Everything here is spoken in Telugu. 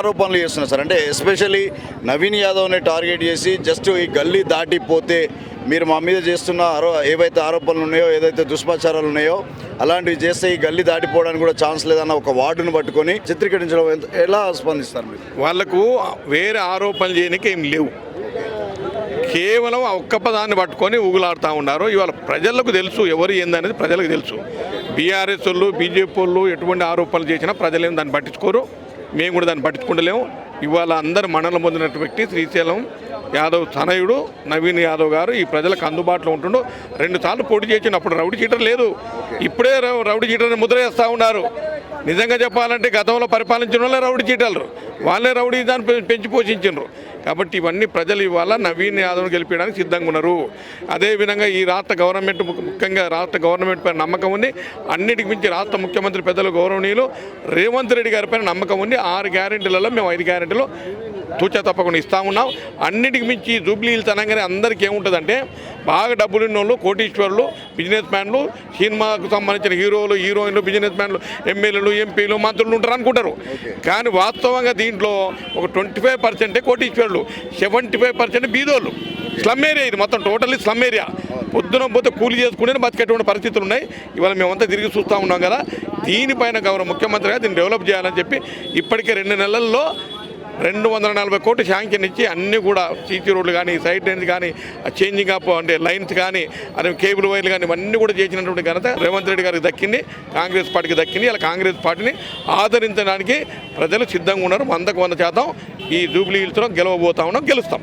ఆరోపణలు చేస్తున్నారు సార్. అంటే ఎస్పెషల్లీ నవీన్ యాదవ్ని టార్గెట్ చేసి జస్ట్ ఈ గల్లీ దాటిపోతే మీరు మా మీద చేస్తున్న ఆరో ఏవైతే ఆరోపణలు ఉన్నాయో ఏదైతే దుష్ప్రచారాలు ఉన్నాయో అలాంటివి చేస్తే ఈ గల్లీ దాటిపోవడానికి కూడా ఛాన్స్ లేదన్న ఒక వార్డును పట్టుకొని చిత్రీకరించడం ఎలా స్పందిస్తారు మీరు? వాళ్ళకు వేరే ఆరోపణలు చేయడానికి ఏం లేవు. కేవలం ఒక్క పదాన్ని పట్టుకొని ఊగులాడుతూ ఉన్నారు. ఇవాళ ప్రజలకు తెలుసు ఎవరు ఏందనేది ప్రజలకు తెలుసు. బీఆర్ఎస్ వాళ్ళు బీజేపీ వాళ్ళు ఎటువంటి ఆరోపణలు చేసినా ప్రజలేం దాన్ని పట్టించుకోరు. మేము కూడా దాన్ని పట్టించుకుంటలేము. ఇవాళ అందరు మనలు పొందినట్టు వ్యక్తి శ్రీశైలం యాదవ్ తనయుడు నవీన్ యాదవ్ గారు ఈ ప్రజలకు అందుబాటులో ఉంటుండు. రెండు సార్లు పోటీ చేసినప్పుడు రౌడీ చీటర్ లేదు. ఇప్పుడే రౌడీ చీటర్ ముద్ర వేస్తూ ఉన్నారు. నిజంగా చెప్పాలంటే గతంలో పరిపాలించిన వాళ్ళే రౌడీ చీటలరు. వాళ్ళే రౌడీ దాన్ని పెంచి పోషించరు కాబట్టి ఇవన్నీ ప్రజలు ఇవాళ నవీన్ యాదవ్ను గెలిపించడానికి సిద్ధంగా ఉన్నారు అదేవిధంగా ఈ రాష్ట్ర గవర్నమెంట్ ముఖ్యంగా రాష్ట్ర గవర్నమెంట్ పైన నమ్మకం ఉంది. అన్నిటికి మించి రాష్ట్ర ముఖ్యమంత్రి పెద్దలు గౌరవనీయులు. రేవంత్ రెడ్డి గారి పైన నమ్మకం ఉంది. ఆరు గ్యారెంటీలలో మేము ఐదు గ్యారెంటీలు. తూచా తప్పకుండా ఇస్తా ఉన్నాం. అన్నిటికి మించి జూబ్లీ హిల్స్ అనగానే అందరికీ ఏముంటుందంటే బాగా డబ్బులు ఉన్న వాళ్ళు కోటీశ్వరులు బిజినెస్ మ్యాన్లు సినిమాకు సంబంధించిన హీరోలు హీరోయిన్లు బిజినెస్ మ్యాన్లు ఎమ్మెల్యేలు ఎంపీలు మంత్రులు ఉంటారు అనుకుంటారు. కానీ వాస్తవంగా దీంట్లో ఒక ట్వంటీ ఫైవ్ పర్సెంటే కోటీశ్వరులు సెవెంటీ ఫైవ్ పర్సెంట్ బీదోళ్ళు. స్లమ్ ఏరియా ఇది మొత్తం టోటల్లీ స్లమ్ ఏరియా. పొద్దున పోతే కూలి చేసుకునే బతికేటువంటి పరిస్థితులు ఉన్నాయి. ఇవాళ మేమంతా తిరిగి చూస్తూ ఉన్నాం కదా. దీనిపైన గౌరవ ముఖ్యమంత్రిగా దీన్ని డెవలప్ చేయాలని చెప్పి ఇప్పటికే రెండు నెలల్లో రెండు వందల నలభై కోట్లు శాంక్షన్ ఇచ్చి అన్నీ కూడా సీసీ రోడ్లు కానీ సైడ్ లైన్స్ కానీ చేంజింగ్ అప్ అంటే లైన్స్ కానీ అదే కేబుల్ వైర్లు కానీ ఇవన్నీ కూడా చేసినటువంటి ఘనత రేవంత్ రెడ్డి గారికి దక్కింది కాంగ్రెస్ పార్టీకి దక్కింది ఇలా కాంగ్రెస్ పార్టీని ఆదరించడానికి ప్రజలు సిద్ధంగా ఉన్నారు వందకు వంద శాతం ఈ జూబ్లీ హిల్స్లో గెలవబోతా ఉన్నాం గెలుస్తాం.